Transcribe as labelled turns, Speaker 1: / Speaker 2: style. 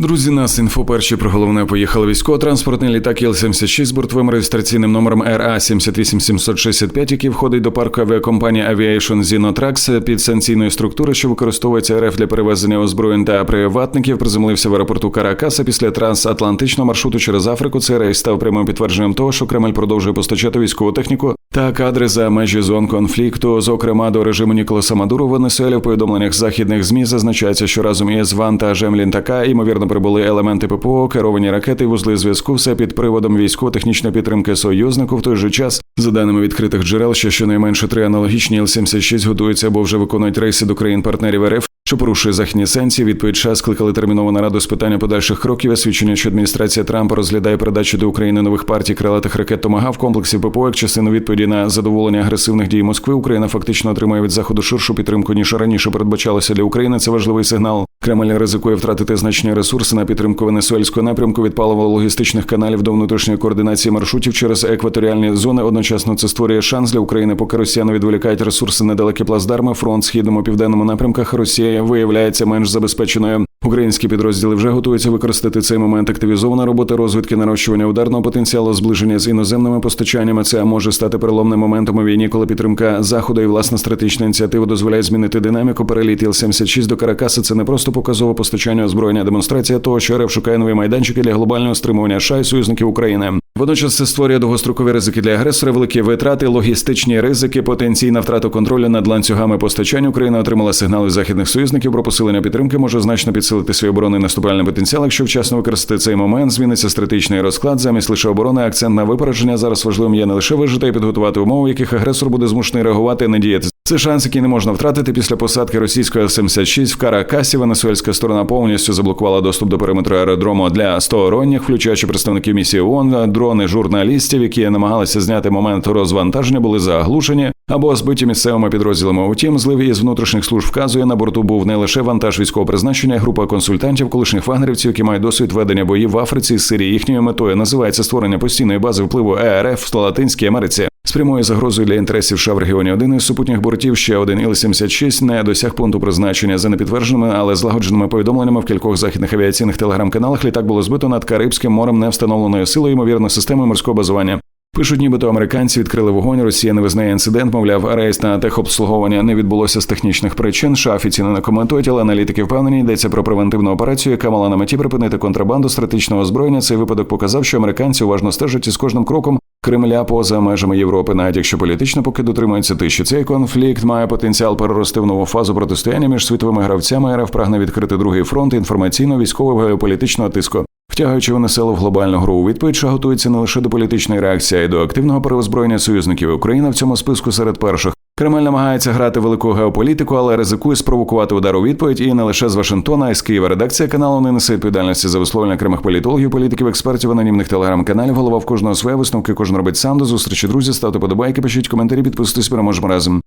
Speaker 1: Друзі, нас інфо перші про головне поїхали військово-транспортний літак Іл-76 з бортовим реєстраційним номером РА 78765, який входить до парку авіакомпанії Aviation Zinotrax під санкційної структури, що використовується РФ для перевезення озброєнь та приватників, приземлився в аеропорту Каракаса після трансатлантичного маршруту через Африку. Цей рейс став прямим підтвердженням того, що Кремль продовжує постачати військову техніку та кадри за межі зон конфлікту, зокрема до режиму Ніколаса Мадуро в Венесуелі в повідомленнях західних змі зазначається, що разом із вантажем літака ймовірно прибули елементи ППО, керовані ракети, вузли зв'язку, все під приводом військово-технічної підтримки союзнику. В той же час, за даними відкритих джерел, що щонайменше три аналогічні Іл-76 готуються або вже виконують рейси до країн-партнерів РФ. Що порушує західні санкції, відповідь час скликали термінову нараду з питання подальших кроків. Свідчення, що адміністрація Трампа розглядає передачу до України нових партій крилатих ракет «Томагав» в комплексі ППО як частину відповіді на задоволення агресивних дій Москви. Україна фактично отримує від заходу ширшу підтримку ніж раніше передбачалося для України. Це важливий сигнал. Кремль ризикує втратити значні ресурси на підтримку венесуельського напрямку від паливо-логістичних каналів до внутрішньої координації маршрутів через екваторіальні зони. Одночасно це створює шанс для України, поки росіяни відволікають ресурси недалекі плацдарми. Фронт східному південному напрямках Росія виявляється менш забезпеченою. Українські підрозділи вже готуються використати цей момент активізована робота розвідки, нарощування ударного потенціалу, зближення з іноземними постачаннями. Це може стати переломним моментом у війні, коли підтримка заходу і власна стратегічна ініціатива дозволяє змінити динаміку. Переліт Іл-76 до Каракаса. Це не просто показове постачання озброєння, демонстрація того, що РФ шукає нові майданчики для глобального стримування США і союзників України. Водночас це створює довгострокові ризики для агресора, великі витрати, логістичні ризики, потенційна втрата контролю над ланцюгами постачання. Україна отримала сигнали західних союзників про посилення підтримки, може значно підсилити свій оборонний наступальний потенціал. Якщо вчасно використати цей момент, зміниться стратегічний розклад. Замість лише оборони, акцент на випередження зараз важливим є не лише вижити і підготувати умови, в яких агресор буде змушений реагувати, не діяти. Це шанс, який не можна втратити після посадки російської 76 в Каракасі. Венесуельська сторона повністю заблокувала доступ до периметру аеродрому для сторонніх, включаючи представників місії ООН, дрони журналістів, які намагалися зняти момент розвантаження, були заглушені або збиті місцевими підрозділами. Утім, злив із внутрішніх служб вказує на борту був не лише вантаж військового призначення, а група консультантів, колишніх вагнерівців, які мають досвід ведення боїв в Африці і Сирії. Їхньою метою називається створення постійної бази впливу ЕРФ в Латинській Америці. З прямою загрозою для інтересів США в регіоні один із супутніх бортів ще один Іл-76 не досяг пункту призначення за непідтвердженими, але злагодженими повідомленнями в кількох західних авіаційних телеграм-каналах. Літак було збито над Карибським морем невстановленою силою, ймовірно, системою морського базування. Пишуть, нібито американці відкрили вогонь. Росія не визнає інцидент. Мовляв, рейс на техобслуговування не відбулося з технічних причин. США офіційно не коментують, але аналітики впевнені, йдеться про превентивну операцію, яка мала на меті припинити контрабанду стратегічного озброєння. Цей випадок показав, що американці уважно стежать із кожним кроком Кремля поза межами Європи, навіть якщо політично поки дотримується тиші. Цей конфлікт має потенціал перерости в нову фазу протистояння між світовими гравцями. РФ прагне відкрити другий фронт інформаційно, військового геополітичного тиску. Втягуючи село в глобальну гру, відповідь що готується не лише до політичної реакції, а й до активного переозброєння союзників. Україна в цьому списку серед перших. Кремль намагається грати велику геополітику, але ризикує спровокувати удар у відповідь і не лише з Вашингтона, а й з Києва. Редакція каналу не несе відповідальності за висловлення окремих політологів, політиків, експертів, анонімних телеграм-каналів. Голова в кожного своє висновки. Кожен робить сам до зустрічі. Друзі, ставте подобайки, пишіть коментарі, підписуйтесь. Переможемо разом.